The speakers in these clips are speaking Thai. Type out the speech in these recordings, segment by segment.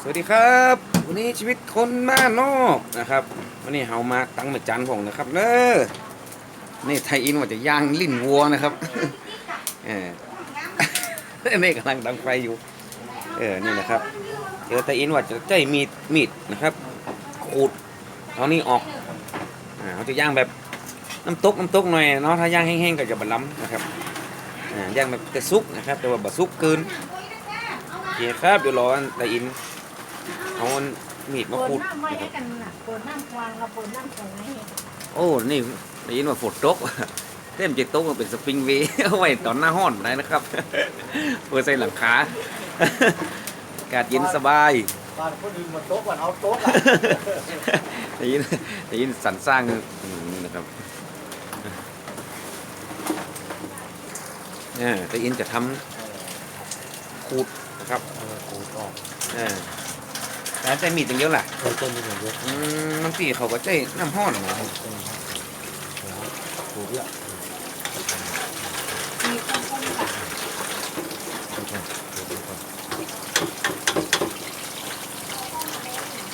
สวัสดีครับ วันนี้ชีวิตคนบ้านนอกนะครับ วันนี้เฮามาตั้งมาจันผมนะครับเนอนี่ไทยอินว่าจะย่างลิ้นวัวนะครับเออนี่กำลังดังไฟอยู่ เออนี่นะครับเดี๋ยวไทยอินว่าจะใช้มีดมีดนะครับขูดเอานี่ออกอ่าเขาจะย่างแบบน้ำตกน้ำตกหน่อยเนาะถ้าย่างแห้งๆก็จะบะล้ำนะครับอ่าย่างแบบจะซุกนะครับ แต่ว่าบะซุกเกินโอเคครับเดี๋ยวรอไทยอิน เอามีดมาเปิขูดดน้ำไว้ให้กันน่ะเปิดน้ำควางเราเปิดน้ำของให้โอ้ นี่ได้ยินว่าฝนตกเต็มเจ็ดโต๊ะมันเป็นสปริงเวย์เอาไว้ตอนหน้าห้อนได้นะครับเพื่อใส่หลังคาอากาศเย็นสบายบ้านคนอื่นหมดโต๊ะก่อนเอาโต๊ะละได้ยินได้ยินสรรสร้างอืมนี่นะครับเนี่ยได้ยินจะทำขูดนะครับเออกูออ กเออแต่ใช้มีดอย่างเดียวแหละเออต้นนี้เยอะอืมบางทีเขาก็ใช้น้ำห้อนนะต้นนี้กูเยอะมีคนคนแบบ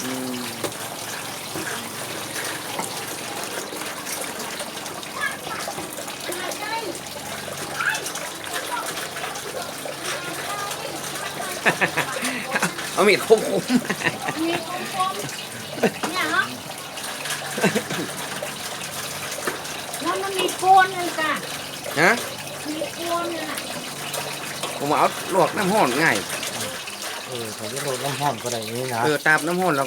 อืม เอามีดคมมีคนคนเนี่ยเนาะแล้วมันมีโคนเลยจ้ะๆฮะมีโคนเลยน่ะผมเอาลวกน้ำห้อนง่ายเออเขาจะโดนน้ำห้อนก็ได้นี้นะเออตาบน้ำห้อนแล้ว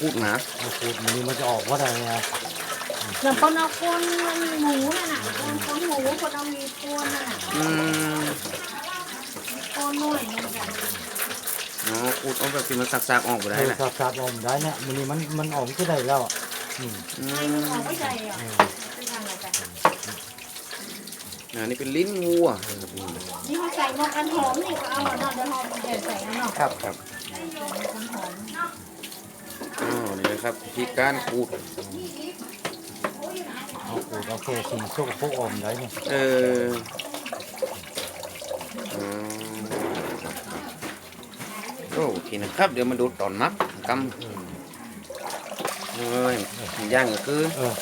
พูดหนาเอาขูดมันนี่มันจะออกว่าอะไรไงแล้วคนเอาโคนมันหมูน่ะน่ะคนคนหมูคนเอามีโคนน่ะน่ะอืมมีโคนหน่อยนึงจ้ะ อ๋อพูดเอาแบบที่มันสักๆออกไปเอได้อแหละสับสับออกได้เนี่ยมันนี่มันมันออกที่ได้แล้วอะอืมอืให้มันมออกไม่ใจอะเออเป็นทางอะไรจ้ะอ่านี่เป็นลิ้นวัวนี่เขาใส่นกกันหอมนี่ก็เอาเนาะเดี๋ยวหอมเดี๋ยวใส่เอาเนาะครับครับใส่นกกันหอมอ๋อนี่นะครับวิธีการขูด เอาขูดเอาแค่สิ่งสกปรกออกได้เนี่ยเอออื โอเคนะครับ เดี๋ยวมาดูตอนนับกำเออเอ้ยย่างก็คือเออ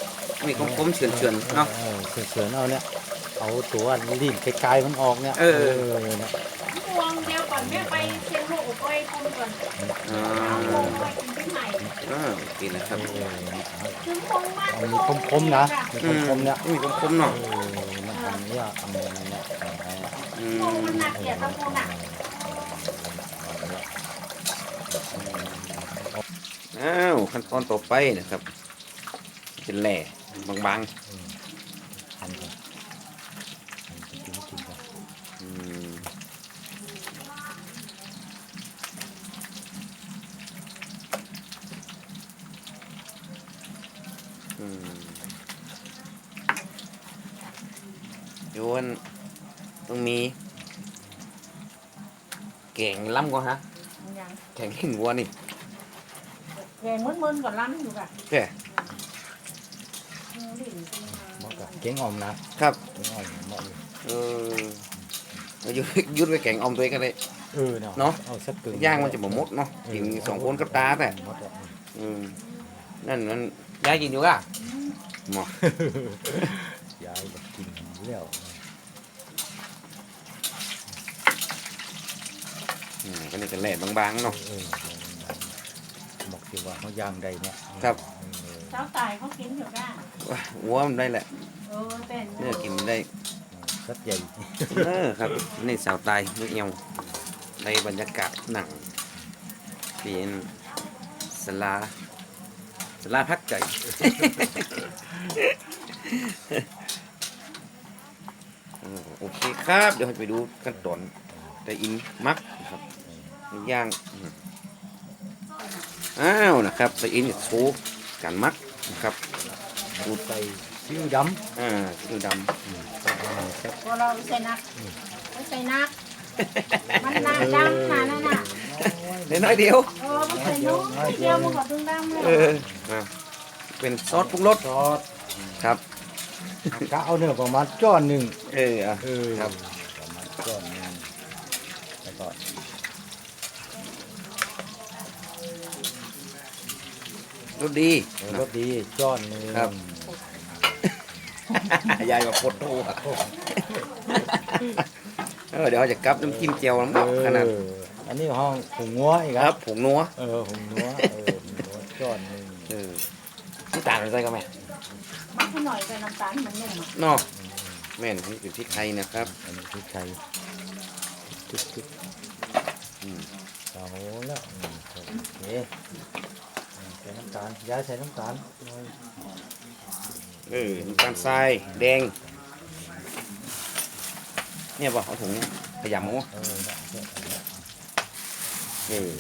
มีคมๆเฉือนๆเนาะเออเฉือนๆเอาเนี่ย เอาตัวลิ้นไกลๆมันออกเนี่ยเออ เนี่ยพวงเดียวก่อนแม่ไปเชียงโลกไปคนก่อนอ่าเอาพวงไปกินที่ไหนอ่าโอเคนะครับเออถึงพวงมากเอามีคมๆนะมีอืมคมๆเนี่ยมีคมๆเนาะเออมันทำเนี่ยทำอย่างนี้เนี่ยเอาไว้อืพวงมมันหนักเกียรตะพวงหนัก อ้าวขั้นตอนต่อไปนะครับเป็นแหล่บางทำก่อนทำกินกินก่อนๆอืมโยนต้องมีแกงล้ำก่อนฮะ แกงลิ้นวัวนี่แกงมึนๆก่อนล้ำอยู่ค่ะแก่บอกก่อนเก่งออมนะครับเก่งออมบอกเลยเออเอายุดยุดไปแกงออมตัวเองกันเลย เออเนาะเนาะ เอาสักกึ่งย่างมันจะบ่หมดเนาะกินสองคนกับตาแต่หมดอะอืมนั่นมันยายกินอยู่ก่ะหมอยายแบบกินเลี้ยว อืมก็นี่กันแหล่บางๆเนาะ เออบอกสิว่าเขาย่างใดเนี่ยครับ เออเจ้าตายเขากินอยู่ค่ะว้าหัวมันได้แหละเออเป็นเนื้อกินได้ สักใหญ่เออครับนี่สาวตายนึกเงียวในบรรยากาศหนังเป็นสลาสลาพักใจ เออโอเคครับ เดี๋ยวให้ไปดูขั้นตอนแต่อินมักนะครับ ย่างอืมอ้าวนะครับแต่อินโชว์การมักนะครับดูใส่ซีอิ๊วดอ่าดูดำใส่ประมาณสักพอเราใส่นักไม่ใส่นักมันหนาดำหนานั่นน่ะำเล็กน้อยเดียวเออมันใส่นุ่มเดียวมันก็ตึงดำเลยเอออะเป็นซอสปรุงรสซอสครับกะเอาเนื้อประมาณจ้อนหนึ่งเอออะเออครับประมาณจ้อนหนึ่งแล้วก็ สดีเออรสดีจ้อนหนึงครับ ยายแบบปวดโตอะเออเดี๋ยวเราจะกลับน้ำจิ้มเจียวน้ำหนักขนาดเอออันนี้ห้องผงงัวอีกคครัรับบผงนัวเออผงงัวเออผงงัวจ้อนหนึงเออน้ำตาลใส่ก็แม่มักให้หน่อยใส่น้ำตาลให้มันนุ่มอะเนาะแม่นนี่คือพริกไทยนะครับอันนี้พริกไทยทุกทุกอืมเอาละอืมโอเคอืมใส่น้ำตาลยายใส่น้ำตาลเออน้ำตาลทรายแดง เนี่ยป่ะเอาถุงนี้ขยำมั้งเออเออ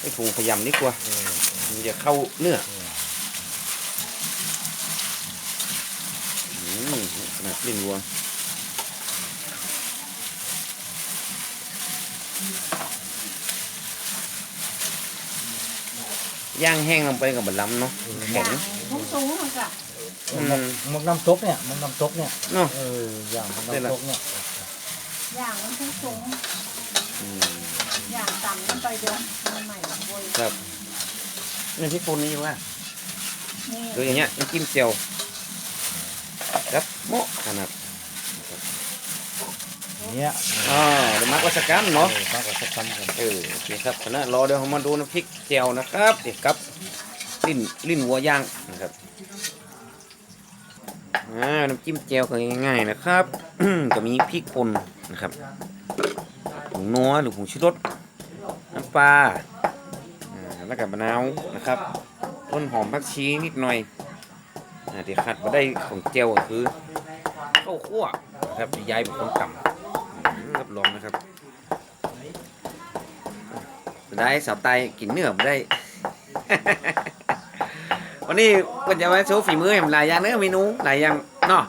ไอ้ถุงขยำดีกว่าเออมันจะเข้าเนื้ออืมขนาดลิ้นวัว ย่างแห้งลงไปกับบะล้ำเนาะอแข็ย่างงสูงๆมันก็อืมหมกน้ำตกเนี่ยหมกน้ำตกเนี่ยเนาะเอออย่างหมกได้ละน้ำตกเนี่ยอย่างมันสูงอืมๆอย่างต่ำลงไปเดียวมันใหม่โวยครับนี่ที่คนนี้ว่านี่ดูอย่างเงี้ยน้ำจิ้มเจียวครับโมะขนาด เนี่ยอ่าเดี๋ยวมักวัชกันเนาะเนาะมากกว่าสักคำกันเออโอเคครับคณะรอเดี๋ยวเรามาดูน้ำพริกเจียวนะครับเด็กครับลิ้นลิ้นวัวย่างนะครับอ่าน้ำจิ้มเจียวก็ง่ายๆนะครับก็มีพริกป่นนะครับผงนัวหรือผงชูรสน้ำปลาอ่าแล้วก็มะนาวนะครับ ต้นหอมผักชีนิดหน่อยอ่าที่ขาดมาได้ของเจียวก็คือข้าวคั่วนะครับที่ยายเป็นคนตำ อืมรับรองนะครับได้สาวไตกินเนื้อบ่ได้ วันนี้ก็จะมาโชว์ฝีมือให้ผมหลายอย่างเนื้อเมนูหลายอย่างเนาะ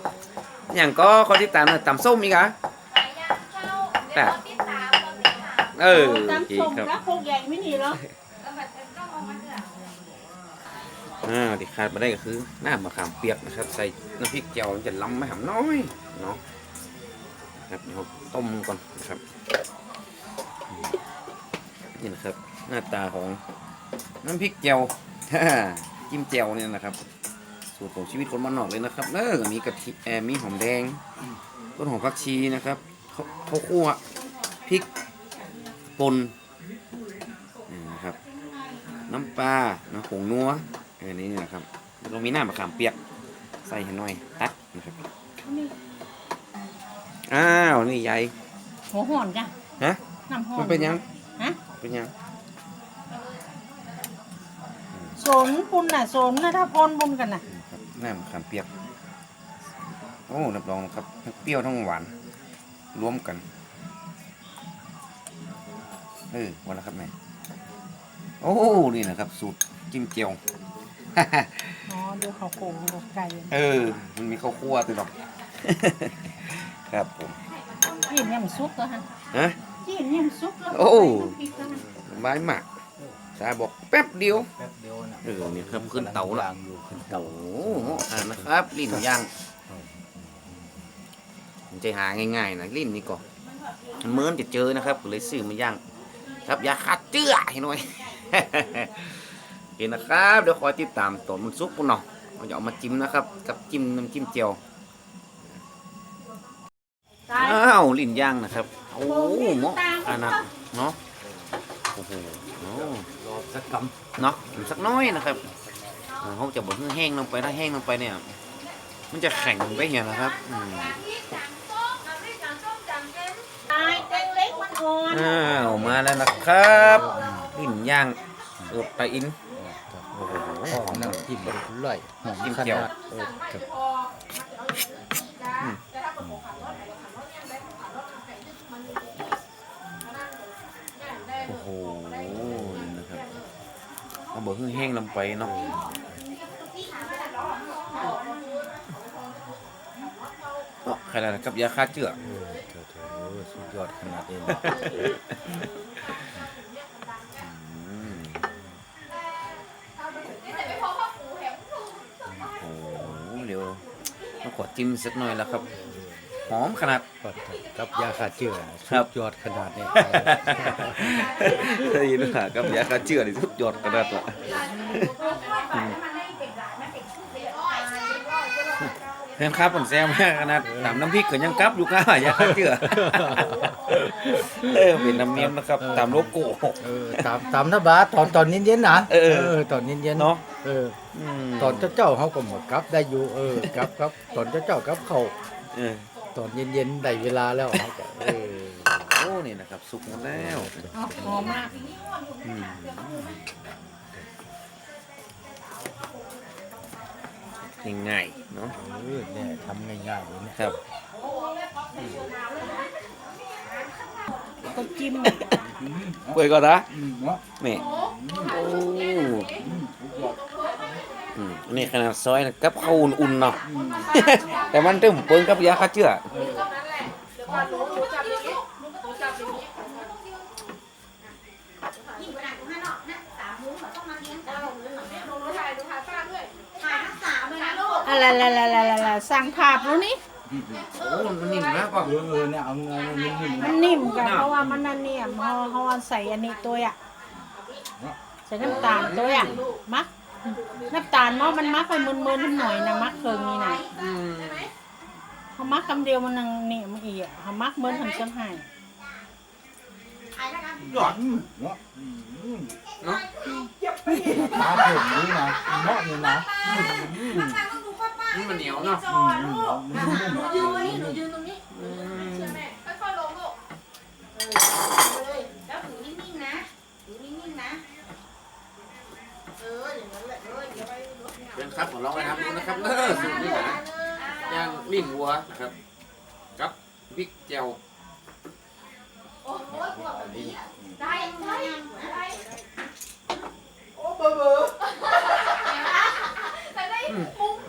อย่างก็คนที่ตามเนื้อตำส้มอีกเหรอแต่เออโอตำเคส้มครับแล้วโคกใหญ่ไม่นี่เหรออ่าที่ขาดมาได้ก็คือน้ำมะขามเปียกนะครับ ใส่น้ำพริกเจียวมันจะล้ำไม่หำน้อยเนาะ ครับเดี๋ยวต้มก่อนนะครับนี่นะครับหน้าตาของน้ำพริกเจียวจิ้มเจียวเนี่ยนะครับ สูตรของชีวิตคนบ้านนอกเลยนะครับเนอมีกะทิแอมีหอมแดงต้นหอมผักชีนะครับข้าวข้าวคั่วพริกป่นนี่นะครับน้ำปลาน้ำผงนัวออนี่นะครับเรามีหน้ำมะขามเปียก ใส่ให้หน่อยตัดนะ อ้าวนี่ยายหัวห่อนจ้ะฮะน้ำห่อนมันเป็นยังฮะเป็นยังสนปุนน่ะสนนะถ้าพนบุญกันน่ะครับน้ำมะขามเปียกโอ้รับรองครับทั้งเปรี้ยวทั้งหวานรวมกันเออวันละครับแม่โอ้นี่นะครับ สูตรจิ้มเจียวอ๋อเดี๋ยวเขาโกงกับไก่เออ มันมีข้าวคั่วตัวหรอก ครับผมยี่เนี่ยมันซุกแล้วฮะฮะยี่เนี่ยมันซุกแล้วโอ้พริกแล้วนะสบายมากสายบอกแป๊บเดียวแป๊บเดียวนะเออเนี่ยครับขึ้นเตาละย่งอยู่ขึ้นเตาโอ้โหอ่านะครับลิ้นย่างมันจะหาง่ายๆนะลิ้นนี่ก็มันเหมือนจะเจอนะครับก็เลยซื้อมาย่างครับอย่าขาดเจื้อให้หน่อยโอเคนะครับเดี๋ยวคอยติดตามตอนมันซุกปุ่นเนาะเราจะเอามาจิ้มนะครับ กับจิ้มน้ำจิ้มเจียวตาย อ้าวลิ้นย่างนะครับ โอ้โหหมออันนั้นเนาะโอ้โหโอ้รอสักคเนาะอีกสักน้อยนะครับอ่าเขาจะบอกให้แห้งลงไปถ้าแห้งลงไปเนี่ย มันจะแข็งไปเหียนะครับอืมตายแตงเล็กมันอ่อนอ้าวมาแล้วนะครับลิ้นย่างเอือบไปอินำโอ้โหหอมน้ำจิ้มร่อยหอมจิ้มขเจียว นาดเออครับ โอ้โหนะครับ เอาบอกให้แห้งลงไปเนาะเนาะใครล่ะกับยาฆ่าเชื้อเออเถอะเถอะเออสุดยอดขนาดนี้อืมโอ้โหเดี๋ยวต้องขอจิ้มสักหน่อยแล้วครับ หอมขนาดก็ กับยาฆ่าเชื้อครัสุบดยอดขนาดนี้ ได้ยินว่ากับยาฆ่าเชื้อนี่สุดยอดขนาดละตเพื่อนครับผมแซวมากขนาดตำน้ำพริกก็ยังกลับอยู่ก้าอย่าเชื่อเออเป็นน้ำเนียมนะครับตามโลโก้เออตามตามนะบาตอนตอนเย็นๆนะเออตอนเย็นๆเนาะเอออืมตอนเจ้าๆเขาก็หมดกลับได้อยู่เออ กลับครับ ตอนเจ้าๆกลับเขาเออ ตอนเย็นๆได้เวลาแล้วเขาก็เออโอ้นี่นะครับ สุกหมดแล้วเอาหอมมากอืมง่ายๆเนาะเออเนี่ยทำง่ายๆเลยเนี่ยครับก็จิ้ม เปิดก่อนนะอืมเนาะนี่โอ้ อืมนี่ขนาดซอยนะกับข้าวอุ่นๆเนาะ แต่มันตึมเปิ้งกับยาฆ่าเชื้ออะไรอะไรอะไรอะไรสั่งภาพแล้วนี่ โอ้มันนิ่มนะป่ะเออเออเนี่ยเอาเงินมันนิ่มมันนิ่มกันเพราะว่ามันนั่นเนี่ยพอเขาใส่อันนี้ตัวอะใส่น้ำตาลตัวอะมัก น้ำตาลเนาะมันมักไปมึนๆนิดหน่อยนะมักเคิงนี่นะเขามักคำเดียวมันนังเนี่ยมันอีกอะเขามักเหมือนทำเสื้อผ้าหยอดๆเนาะอืมเนาะมาถึงนี่นะเนาะนี่นะนี่มันเหนียวเนาะอืมอืมนุ่มๆ เป็นครับของเราไปทำดูนะครับเออสูตรนี้นะย่างลิ้นวัวนะครับกับพริกแจ่ว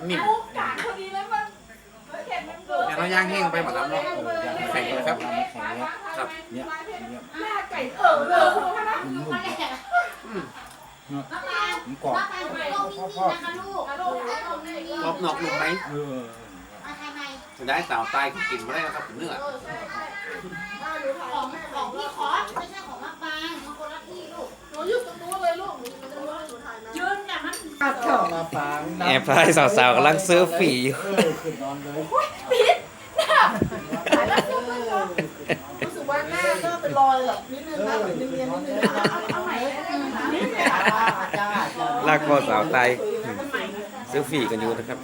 นิ่มแต่เราย่างแห้งไปหมดแล้วเนาะแข็งเลยครับครับเนี่ยเนี่ยอืม ผมกอบพ่อรอบนอกลุมไหมเออจะได้สาวตายกินไม่ได้นะครับเนื้อของของพี่คอสไม่ใช่ของมะปางมันคนละที่ลูกหนูอยู่ตรงนู้นเลยลูกหนูอยู่ตรงนู้นหนูถ่ายนะยืนเนี่ยมันมาฟางแอบพายสาวๆกำลังซื้อฝีอยู่เออขึ้นนอนเลยรู้สึกว่าหน้าก็เป็นรอยแบบนิดนึงนะเป็นเนียนนิดนึงเอาเอาใหม่ นิดเนี่ยจ้าจ้าลากคอสาวตายอืมซื้อฝีกันอยู่นะครับ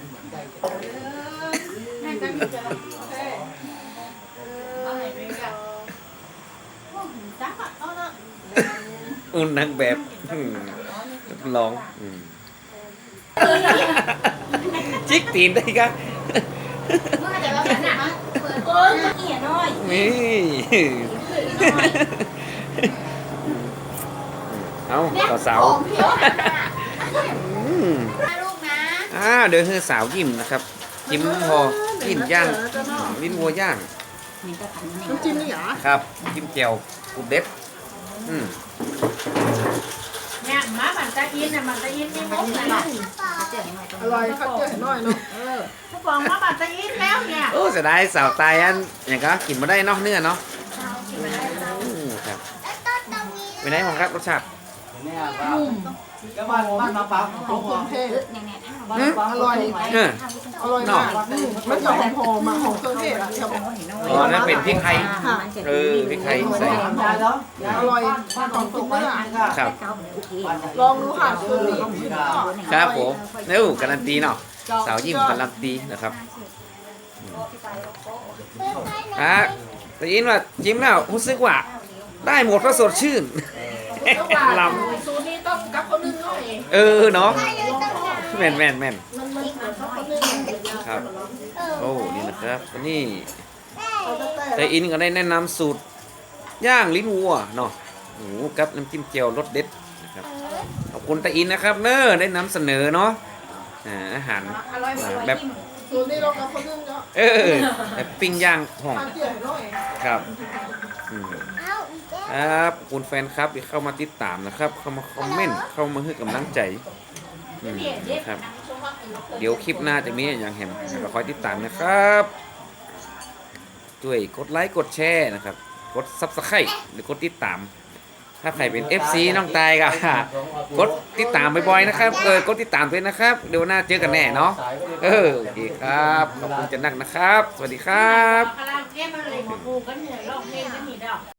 แม่ก็มีจะเท่เอาไหนไปกันพวกหินจักอะเอาละอุ่นนางแบบอืมลองอืมจิกตีนได้ครับเมื่อแต่เราเห็นอะ เปิดเออเอียน้อยนี่เอาเนี่ยต่อสาวของพี่อะอืมนะลูกนะอ่าเดี๋ยวคือสาวยิ้มนะครับยิ้มพอกินย่างลิ้นวัวย่างน้ำจิ้มนี่เหรอครับจิ้มแจ่วกุบเด็ดอืมเนี่ยมาบันตาอินน่ะบันตาอินนี่มุกนะอร่อยครับเจอเห็นน้อยเนาะเขาบอกมาบันตาอินแล้วเนี่ยโอ้เสียดายสาวตายอันอย่างก็กินมาได้เนอกเนื้อเนาะอืมครับเป็นไงของครับรสชาติ เนี่ยว่าก็บ้านบ้านมาฟางของผมเท่อืมอร่อย เออ อร่อยมากมันจะหอมหอมๆอะของเครื่องเทศอะจะอ๋อนั่นเป็นพริกไทย เออพริกไทยใส่อร่อยของตรงนี้อะครับ ลองดูค่ะคือนี่ครับผมเร็วการันตีเนาะสาวยิ้มการันตีนะครับอะแต่ยินว่าจิ้มแล้วรู้สึกว่า ได้หมดก็สดชื่น ลสูตรนี้ต้องกับคนนึงหน่อยำเออเนาะแม่นแม่นแม่นมันมันเหมือนกับคนนึงครับ โอ้นี่นะครับอันนี้แต่อินก็ได้แนะนำสูตร ย่างลิ้นวัวเนาะโอ้โหกับน้ำจิ้มเจียวรสเด็ดนะครับขอบคุณตาอินนะครับ เนอะได้นำเสนอเนาะอ่าอาหารแบบสูตรนี้ลองกับคนนึงเนาะเออแบบปิ้งย่างห้อง ทานเกี่ยวหน่อยครับอืม ครับคุณแฟนครับที่เข้ามาติดตามนะครับ เข้ามาคอมเมนต์เข้ามาให้กำลังใจอืมครับ เดี๋ยวคลิปหน้าจะมีอย่างเห็นก็คอยติดตามนะครับด้วยกดไลค์กดแชร์นะครับ กดซับสไครต์หรือกดติดตาม ถ้าใครเป็น FC น้องตายก็ กดติดตามบ่อยๆนะครับเออกดติดตามด้วยนะครับ เดี๋ยวหน้าเจอกันแน่เนาะเออโอเคครับขอบคุณจันนักนะครับ สวัสดีครับคาราโอเกะมันเลยมาปูกันเหนื่อยร้องเพลงกันนี่ดอก